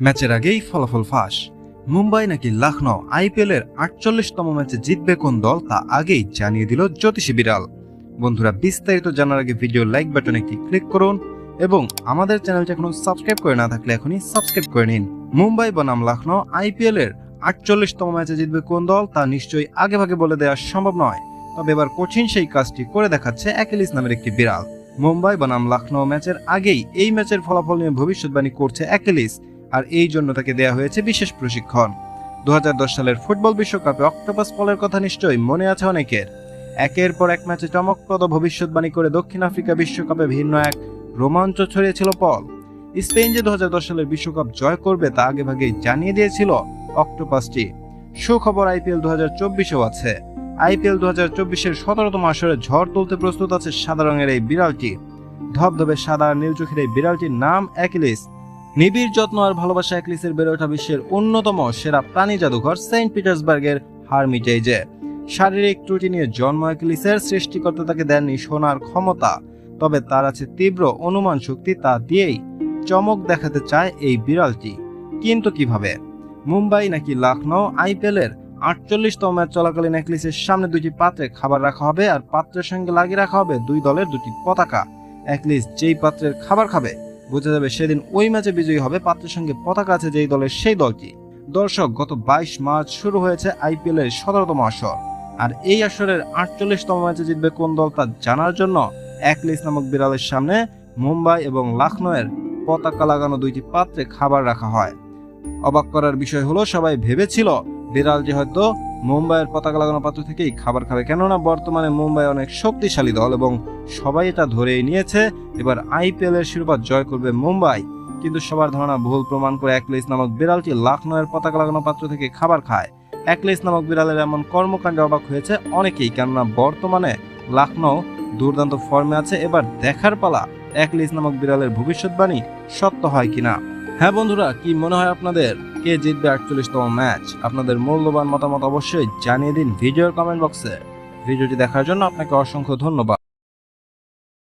ম্যাচের আগেই ফলাফল ফাঁস। মুম্বাই নাকি লখনৌ আইপিএল এর আটচল্লিশতম ম্যাচে জিতবে কোন দল তা আগেই জানিয়ে দিল জ্যোতিষী বিড়াল। বন্ধুরা, বিস্তারিত জানার আগে ভিডিও লাইক বাটনে একটি ক্লিক করুন এবং আমাদের চ্যানেলটি এখনও সাবস্ক্রাইব করে না থাকলে এখনই সাবস্ক্রাইব করে নিন। মুম্বাই বনাম লখনৌ আইপিএল এর আটচল্লিশতম ম্যাচে জিতবে কোন দল তা নিশ্চয়ই আগে ভাগে বলে দেওয়া সম্ভব নয়। তবে এবার কঠিন সেই কাজটি করে দেখাচ্ছে অ্যাকেলিস নামের একটি বিড়াল। মুম্বাই বনাম লখনৌ ম্যাচের আগেই এই ম্যাচের ফলাফল নিয়ে ভবিষ্যৎবাণী করছে অ্যাকেলিস। আর এই জন্য তাকে দেয়া হয়েছে বিশেষ প্রশিক্ষণ। দু হাজার দশ সালের ফুটবল বিশ্বকাপে অক্টোপাস পলের কথা নিশ্চয়ই মনে আছে অনেকের। একের পর এক ম্যাচে চমকপ্রদ ভবিষ্যৎবাণী করে দক্ষিণ আফ্রিকা বিশ্বকাপে ভিন্ন এক রোমাঞ্চ ছড়িয়েছিল পল। স্পেন যে দু হাজার দশ সালের বিশ্বকাপ জয় করবে তা আগেভাগেই জানিয়ে দিয়েছিল অক্টোপাসটি। সুখবর আইপিএল দু হাজার চব্বিশেও আছে। আইপিএল দু হাজার চব্বিশের সতেরোতম আসরে ঝড় তুলতে প্রস্তুত আছে সাদা রঙের এই বিড়ালটি। ধবধবে সাদা নীল চোখের এই বিড়ালটির নাম অ্যাকিলিস। নিবিড় যত্ন আর ভালোবাসা অ্যাকলিসের বেড়ে ওঠা বিশ্বের অন্যতম সেরা প্রাণী জাদুঘর সেন্ট পিটার্সবার্গের হারমিটেজে শারীরিক ত্রুটি নিয়ে জন্ম অ্যাকলিসের সৃষ্টিকর্তা তাকে দেননি শোনার ক্ষমতা, তবে তার আছে তীব্র অনুমান শক্তি তা দিয়েই চমক দেখাতে চায় এই বিড়ালটি। কিন্তু কীভাবে? মুম্বাই নাকি লখনৌ আইপিএল এর আটচল্লিশতম ম্যাচ চলাকালীন অ্যাকলিসের সামনে দুটি পাত্রে খাবার রাখা হবে আর পাত্রের সঙ্গে লাগিয়ে রাখা হবে দুই দলের দুটি পতাকা। অ্যাকলিস যেই পাত্রের খাবার খাবে বোঝা যাবে সেদিন ওই ম্যাচে বিজয়ী হবে পাত্রের সঙ্গে পতাকা আছে যেই দলের সেই দলটি। দর্শক, গত বাইশ মার্চ শুরু হয়েছে আইপিএল এর সতেরোতম আসর। আর এই আসরের আটচল্লিশতম ম্যাচে জিতবে কোন দল তা জানার জন্য অ্যাকলিস নামক বিড়ালের সামনে মুম্বাই এবং লখনৌয়ের পতাকা লাগানো দুইটি পাত্রে খাবার রাখা হয়। অবাক করার বিষয় হলো, সবাই ভেবেছিল বিড়াল যে হয়তো মুম্বাইয়ের পতাকা লাগানো পাত্র থেকেই খাবার খাবে। কেননা বর্তমানে মুম্বাই অনেক শক্তিশালী দল এবং সবাই এটা ধরেই নিয়েছে, এবার আইপিএল এর শিরোপা জয় করবে মুম্বাই। কিন্তু সবার ধারণা, ভুল প্রমাণ করে একলেস নামক বিড়ালটি লখনৌয়ের পতাকা লাগানো পাত্র থেকে খাবার খায়। একলেস নামক বিড়ালের এমন কর্মকাণ্ডে অবাক হয়েছে অনেকেই, কেননা বর্তমানে লখনৌ দুর্দান্ত ফর্মে আছে। এবার দেখার পালা, অ্যাকলিস নামক বিড়ালের ভবিষ্যৎবাণী সত্য হয় কিনা? হ্যাঁ বন্ধুরা, কি মনে হয় আপনাদের? কে জিতবে আটচল্লিশতম ম্যাচ? আপনাদের মূল্যবান মতামত অবশ্যই জানিয়ে দিন ভিডিওর কমেন্ট বক্সে। ভিডিওটি দেখার জন্য আপনাকে অসংখ্য ধন্যবাদ।